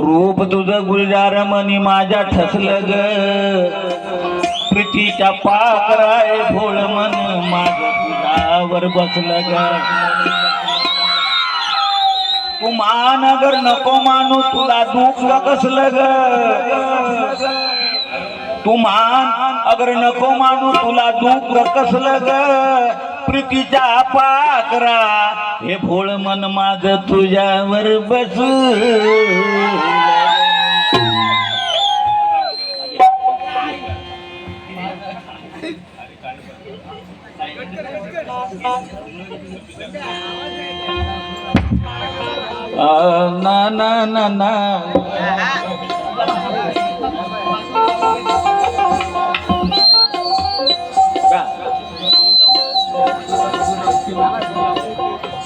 रूप तुझं गुलजार मनी माझ्या ठसलं ग प्रीतीच्या पाकराय भोळ मन माझं तुझ्यावर बसलं ग तू महानगर नको मानू तुला दुःख कसलं ग तू मान अगर नको मानू तुला दुःख कसलं ग प्रीतीच्या पाकरा हे भोळ मन माग तुझ्यावर बस. ना ना ना ना.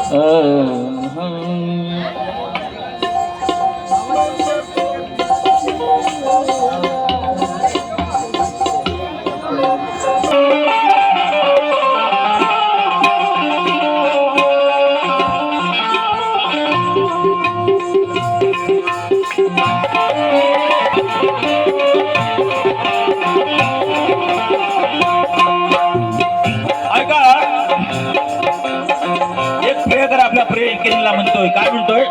Uh-huh. आपल्या म्हणतोय काय म्हणतोय?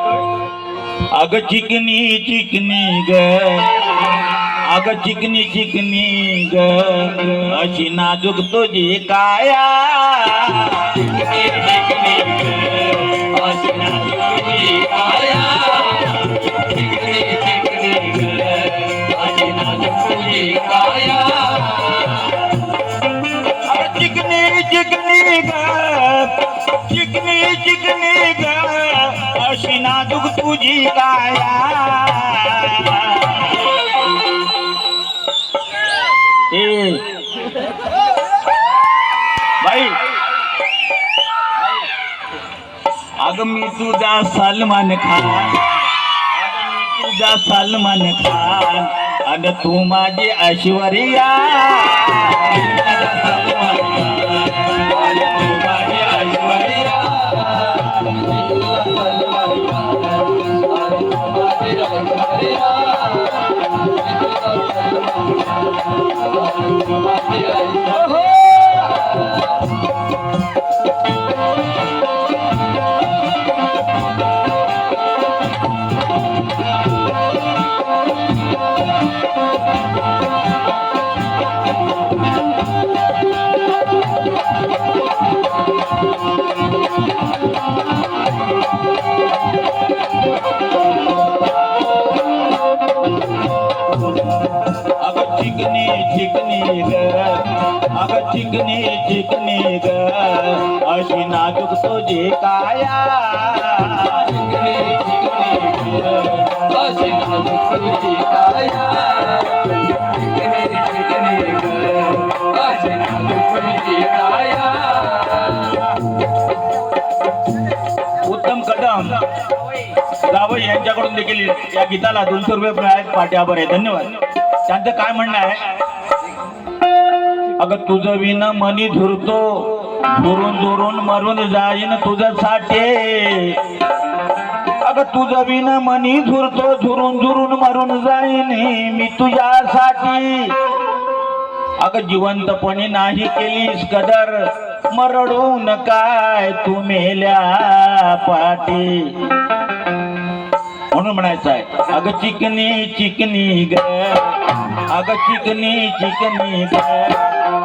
अग चिकनी चिकनी ग. अग चिकनी चिकनी ग. अशी नाजूक तुझी काया. चिकनी, अशी नाजूक तुझी काया. चिकनी, चिकनी ग, अशी नाजूक तुझी काया. चिकनी चिकनी ग. चिकनी चिकनी तुझी काया बाई. अग मी तुझा सलमान खान. अगं मी तुझा सलमान खान. अग तू माझी ऐश्वर्या. अगं चिकनी ग. अशी नाजूक सोजी काया. अशी नाजूक तुझी काया. उत्तम कदम. जावई यांच्याकडून देखील या गीताला दोनशे रुपये मिळाले पाठ्यावर आहे. धन्यवाद. त्यांचं काय म्हणणं आहे? अगं तुझं विन मनी धुरतो. धुरून धुरून मरून जाईन तुझं साठे अगं तुझं विन मनी धुरतो धुरून धुरून मरून जाईन मी तुझ्यासाठी. अगं जिवंतपणे नाही केलीस कदर मरडून काय तू मेल्या पाठी. म्हणून म्हणायचं आहे अगं चिकनी चिकनी ग अगं चिकनी चिकनी ग.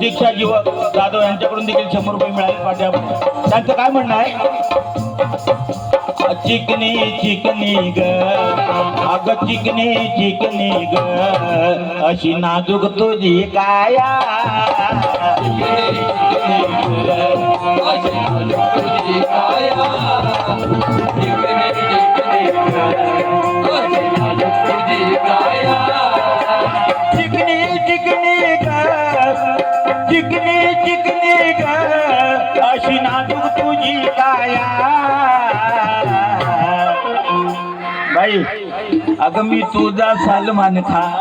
दीक्षा जीवक जाधव यांच्याकडून देखील शंभर रुपये मिळाले पाठ्या त्यांचं काय म्हणणं आहे? चिकनी चिकनी ग. अग चिकनी चिकनी ग. अशी नाजूक तुझी काया चिकनी, चिकनी चिकनी चिकनी ग अशी नाजूक तुझी काया. बाई अगं मी तुझा सलमान खान.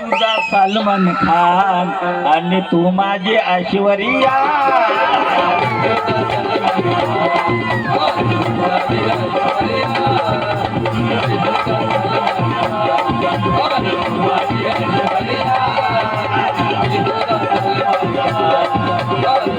तुझा सलमान खान. आणि तू माझी ऐश्वर्या. Yeah.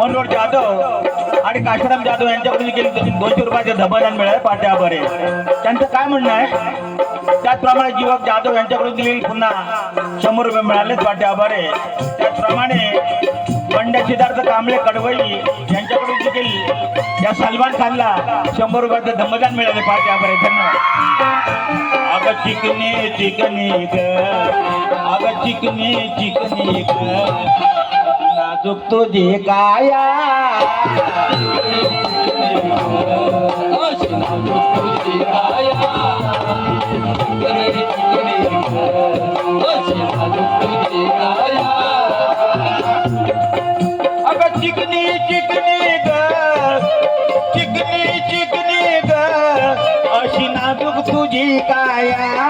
मनोहर जाधव आणि काशीराम जाधव यांच्याकडून देखील दोनशे रुपयाचे धबदान मिळाले पाट्या त्यांचं काय म्हणणं आहे? त्याचप्रमाणे जीवक जाधव यांच्याकडून दिलेली पुन्हा शंभर रुपये मिळाले पाट्या त्याचप्रमाणे पंड्या सिद्धार्थ कांबळे कडवई यांच्याकडून देखील या सलमान खानला शंभर रुपयाचं धमदान मिळाले पाट्या धन्यवाद. अगं चिकनी चिकनी ग. अगं चिकनी चिकनी ग. नाजूक तुझे काया अगं चिकनी चिकनी ग चिकनी चिकनी ग अशी नाजूक तुझी काया।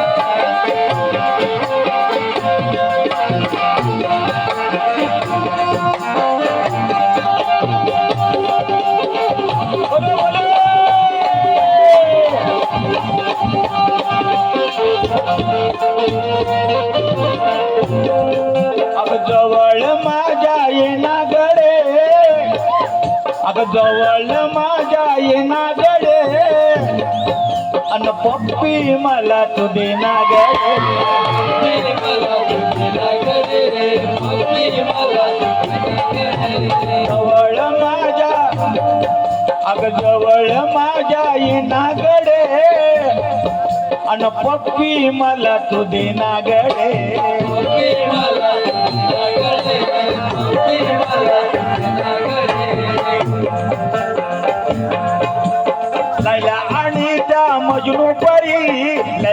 जवळ माझ्या येना गडे अन पप्पी मला तू देना जवळ माझ्या अग जवळ माझ्या येना गडे अन पप्पी मला तू देना गडे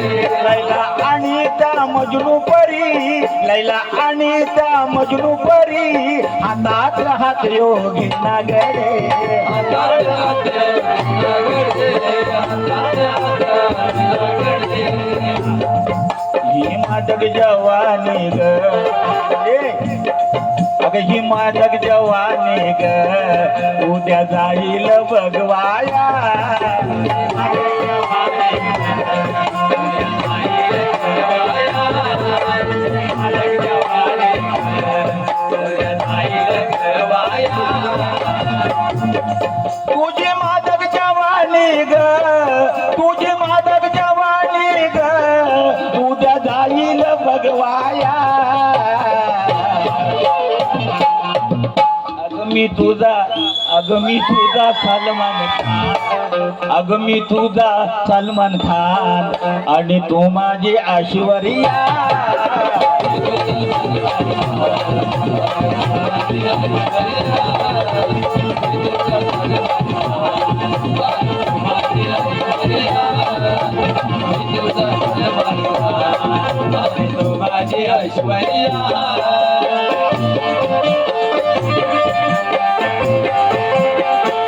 लैला आणि त्या मजनू परी लैला आणि त्या मजनू परी हातात राहत योगी नागडे ही मादक जवानी ग. अगं ही मादक जवानी ग. उद्या जाईल बघवाया तुझी मादक जवानी ग तुझी मादक जवानी ग उद्या जाईल बघवाया. मी तुझा अगं मी तुझा सलमान खान अगं मी तुझा सलमान खान आणि तू माझी ऐश्वर्या माझी ऐश्वर्या Thank you.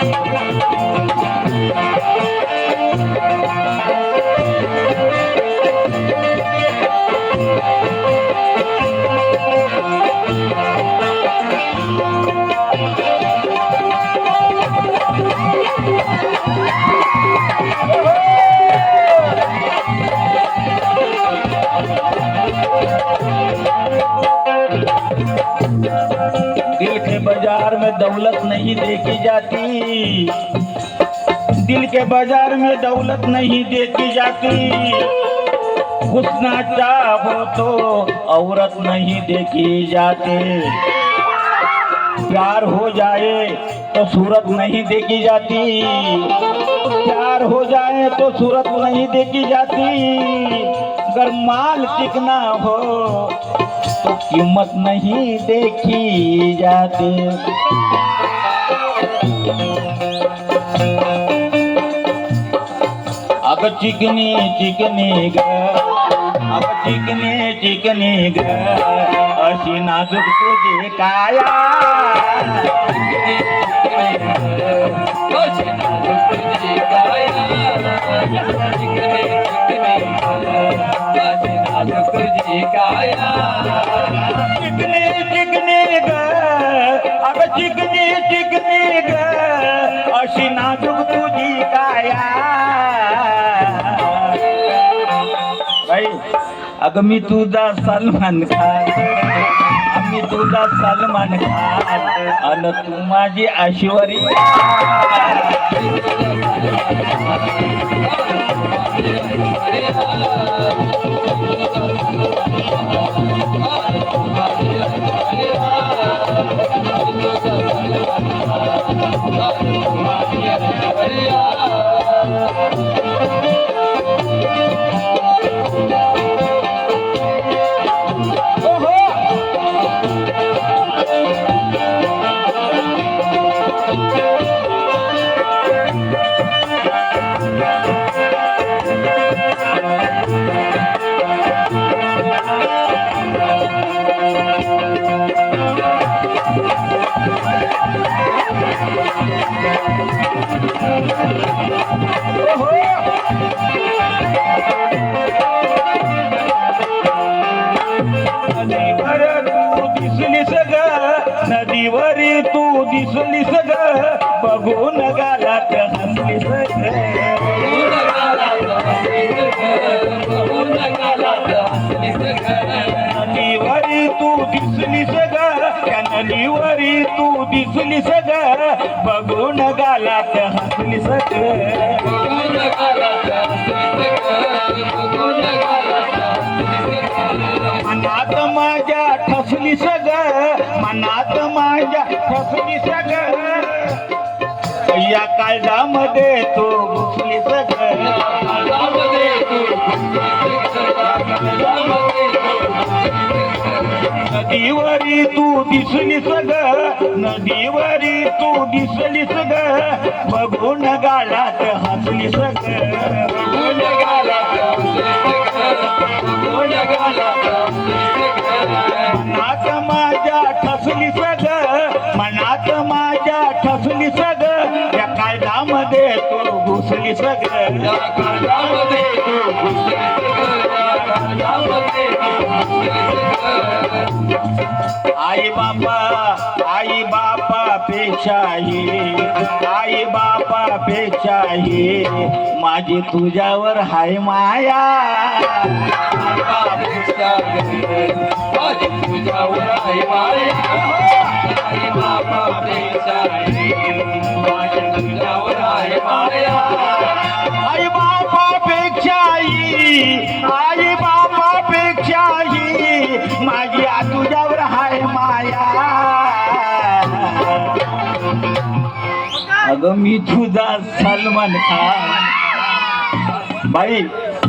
दौलत नहीं देखी जाती. दिल के बाजार में दौलत नहीं देखी जाती. घुसना चाहो तो औरत नहीं देखी जाती. प्यार हो जाए तो सूरत नहीं देखी जाती. प्यार हो जाए तो सूरत नहीं देखी जाती. अगर माल चिकना हो तो कीमत नहीं देखी जाती। अग चिकनी चिकनी ग अग चिकनी चिकनी ग अशी नाजूक तुझी काया। चिकनी चिकनी ग अग चिकनी चिकनी ग अशी नाजूक तुझी काया बाई अगं मी तुझा सलमान खान. मी तुझा सलमान खान. अन तू माझी ऐश्वर्या नदीवर तू दिसलीस नदीवरी तू दिसलीस ग बघून गालात हसलीस ग नदीवरी तू दिसली ग त्या नदीवरी तू दिसली ग बघून मनात माझ्या ठसली सग. मनात माझ्या ठसली सग. या काळजामध्ये तो घुसली सग. नदीवरी तू दिसली सग नदीवरी तू दिसली सग बघून गालात हसली सग मनात माझ्या ठसली सग मनात माझ्या ठसली सग या कायदामध्ये तू घुसली सग आई बापा आई बापा पेक्षाही आई बापा पेक्षाही माझी तुझ्यावर हाय माया. आई बापा पेक्षाही आई बापा पेक्षाही अग मी तुझा सलमान खान. बाई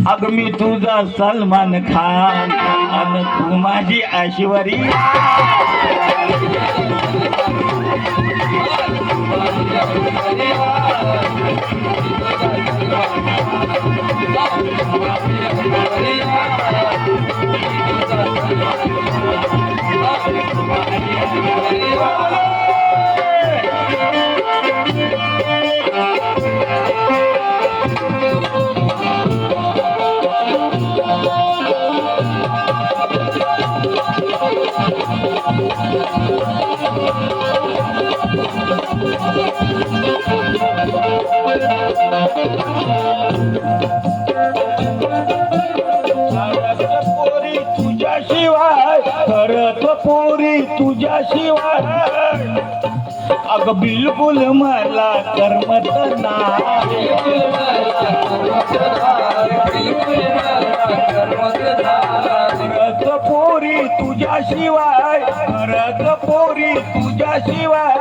अग मी तुझा सलमान खान. अन तू माझी ऐश्वर्या पोरी तुझ्याशिवाय खरं करत पोरी तुझ्याशिवाय अग बिलकुल मला करमत नाही. पोरी तुझ्याशिवाय रग पोरी तुझ्याशिवाय.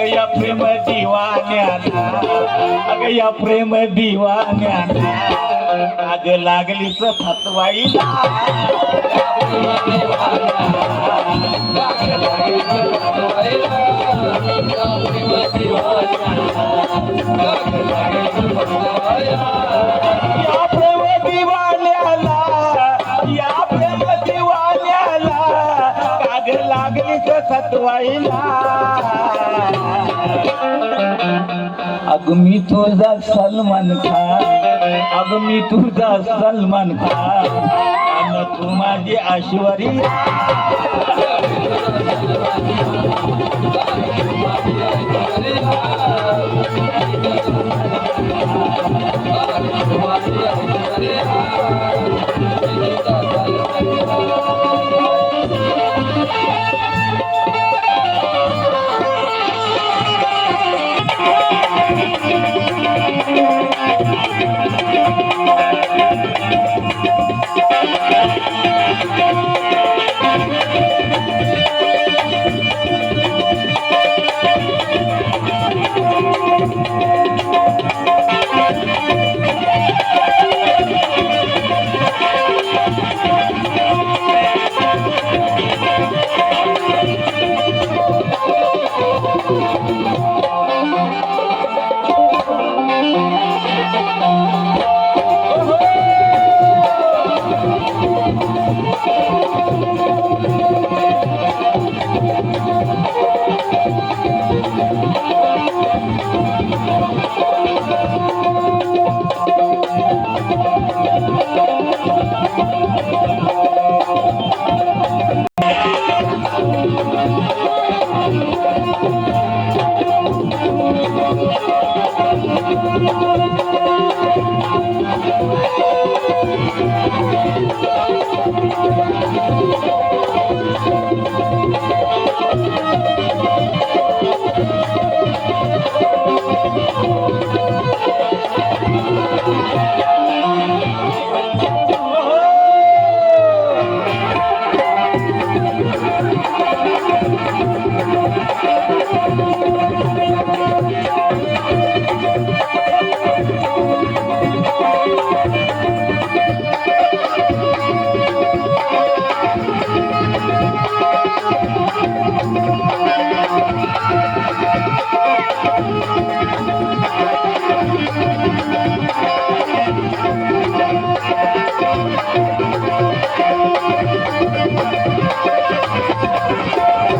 अगं या प्रेम दिवाण्याला अगं या प्रेम दिवाण्याला अग लागलीच फतवाईला या प्रेम दिवाण्याला या प्रेम दिवाण्याला काग लागलीच सतवाईला अग मी तुझा सलमान खान. अग मी तुझा सलमान खान. अन तू माझी Thank you. ऐश्वर्या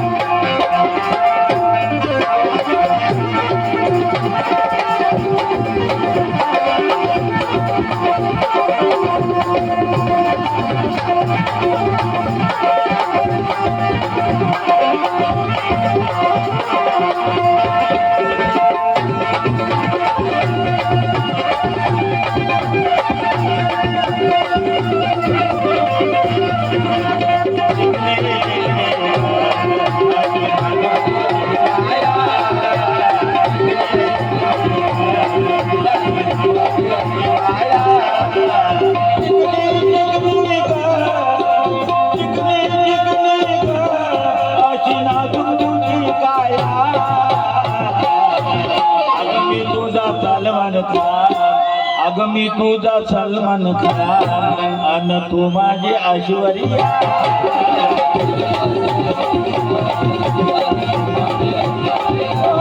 अग मी तुझा सलमान खान. अन तू माझी ऐश्वर्या. Oh